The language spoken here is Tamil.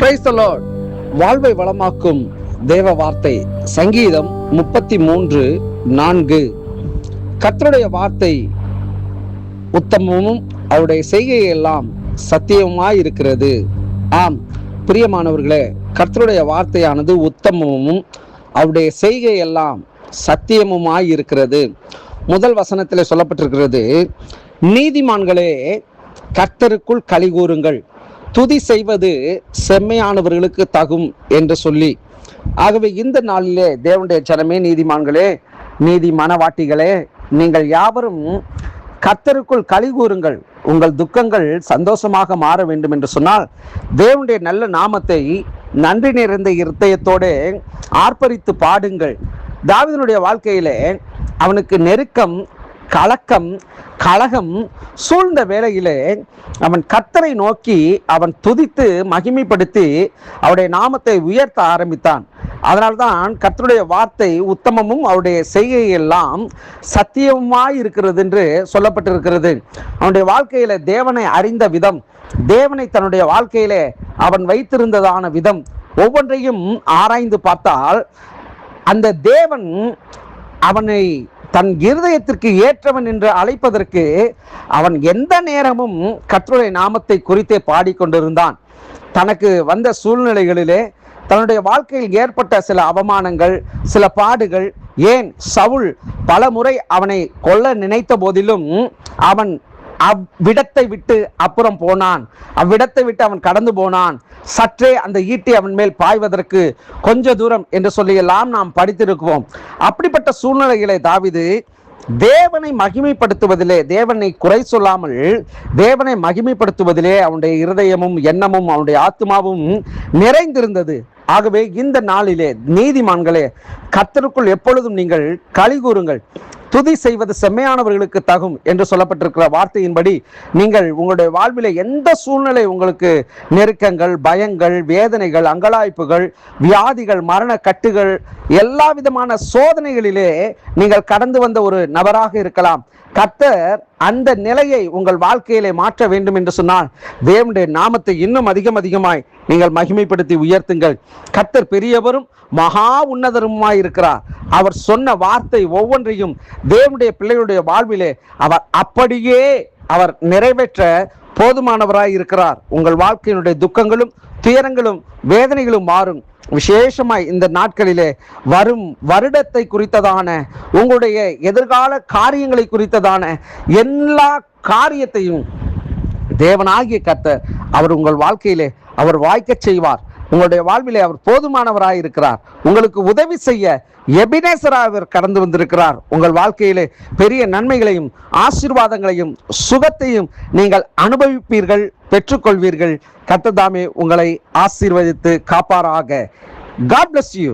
Praise வாழ்வை வளமாக்கும் தேவ வார்த்தை சங்கீதம் முப்பத்தி மூன்று நான்கு. கர்த்தருடைய வார்த்தை உத்தமமும் அவருடைய செய்கை எல்லாம் சத்தியமாய் இருக்கிறது ஆம் பிரியமானவர்களே கர்த்தருடைய வார்த்தையானது உத்தமமும் அவருடைய செய்கை எல்லாம் சத்தியமுமாய் இருக்கிறது முதல் வசனத்தில் சொல்லப்பட்டிருக்கிறது நீதிமான்களே கர்த்தருக்குள் கலிகூறுங்கள் துதி செய்வது செம்மையானவர்களுக்கு தகும் என்று சொல்லி. ஆகவே இந்த நாளிலே தேவனுடைய ஜனமே நீதிமான்களே நீதி மனவாட்டிகளே நீங்கள் யாவரும் கர்த்தருக்குள் கலிகூறுங்கள் உங்கள் துக்கங்கள் சந்தோஷமாக மாற வேண்டும் என்று சொன்னால் தேவனுடைய நல்ல நாமத்தை நன்றி நிறைந்த இருதயத்தோடு ஆர்ப்பரித்து பாடுங்கள். தாவிதனுடைய வாழ்க்கையிலே அவனுக்கு நெருக்கம் கலக்கம் கலகம் சூழ்ந்த வேளையிலே அவன் கத்தரை நோக்கி அவன் துதித்து மகிமைப்படுத்தி அவருடைய நாமத்தை உயர்த்த ஆரம்பித்தான். அதனால்தான் கத்தருடைய வார்த்தை உத்தமமும் அவருடைய செய்கை எல்லாம் சத்தியமாய் இருக்கிறது என்று சொல்லப்பட்டிருக்கிறது. அவனுடைய வாழ்க்கையில தேவனை அறிந்த விதம் தேவனை தன்னுடைய வாழ்க்கையிலே அவன் வைத்திருந்ததான விதம் ஒவ்வொன்றையும் ஆராய்ந்து பார்த்தால் அந்த தேவன் அவனை தன் இருதயத்திற்கு ஏற்றவன் என்று அழைப்பதற்கு அவன் எந்த நேரமும் கற்றுடைய நாமத்தை குறித்தே பாடிக்கொண்டிருந்தான். தனக்கு வந்த சூழ்நிலைகளிலே தன்னுடைய வாழ்க்கையில் ஏற்பட்ட சில அவமானங்கள் சில பாடுகள் ஏன் சவுல் பல முறை அவனை கொல்ல நினைத்த போதிலும் அவன் அவ்விடத்தை விட்டு அப்புறம் போனான். அவ்விடத்தை விட்டு அவன் கடந்து போனான். சற்றே அந்த ஈட்டி அவன் மேல் பாய்வதற்கு கொஞ்ச தூரம் என்று சொல்லியெல்லாம் நாம் படித்திருக்குவோம் அப்படிப்பட்ட சூழ்நிலைகளை தாவிது தேவனை மகிமைப்படுத்துவதிலே தேவனை குறை சொல்லாமல் தேவனை மகிமைப்படுத்துவதிலே அவனுடைய இருதயமும் எண்ணமும் அவனுடைய ஆத்மாவும் நிறைந்திருந்தது. ஆகவே இந்த நாளிலே நீதிமான்களே கத்தருக்குள் எப்பொழுதும் நீங்கள் களி கூறுங்கள். துதி செய்வது செம்மையானவர்களுக்கு தகும் என்று சொல்லப்பட்டிருக்கிற வார்த்தையின்படி நீங்கள் உங்களுடைய வாழ்வில் எந்த சூழ்நிலை உங்களுக்கு நெருக்கங்கள் பயங்கள் வேதனைகள் அங்கலாய்ப்புகள் வியாதிகள் மரண கட்டுகள் எல்லா விதமான சோதனைகளிலே நீங்கள் கடந்து வந்த ஒரு நபராக இருக்கலாம். கத்தர் அந்த நிலையை உங்கள் வாழ்க்கையிலே மாற்ற வேண்டும் என்று சொன்னால் தேவனுடைய நாமத்தை இன்னும் அதிகம் அதிகமாய் நீங்கள் மகிமைப்படுத்தி உயர்த்துங்கள். கர்த்தர் பெரியவரும் மகா உன்னதருமாய் இருக்கிறார். அவர் சொன்ன வார்த்தை ஒவ்வொன்றையும் தேவனுடைய பிள்ளைகளுடைய வாழ்விலே அவர் அப்படியே அவர் நிறைவேற்ற போதுமானவராய் இருக்கிறார். உங்கள் வாழ்க்கையினுடைய துக்கங்களும் துயரங்களும் வேதனைகளும் மாறும். விசேஷமாய் இந்த நாட்களிலே வரும் வருடத்தை குறித்ததான உங்களுடைய எதிர்கால காரியங்களை குறித்ததான எல்லா காரியத்தையும் தேவனாகிய கத்த அவர் உங்கள் வாழ்க்கையிலே அவர் வாய்க்கச் செய்வார். உங்களுடைய வாழ்விலே அவர் போதுமானவராய் இருக்கிறார். உங்களுக்கு உதவி செய்ய எபினேசராக அவர் கடந்து வந்திருக்கிறார். உங்கள் வாழ்க்கையிலே பெரிய நன்மைகளையும் ஆசீர்வாதங்களையும் சுகத்தையும் நீங்கள் அனுபவிப்பீர்கள் பெற்றுக்கொள்வீர்கள். கத்ததாமே உங்களை ஆசீர்வதித்து காப்பாராக. God bless you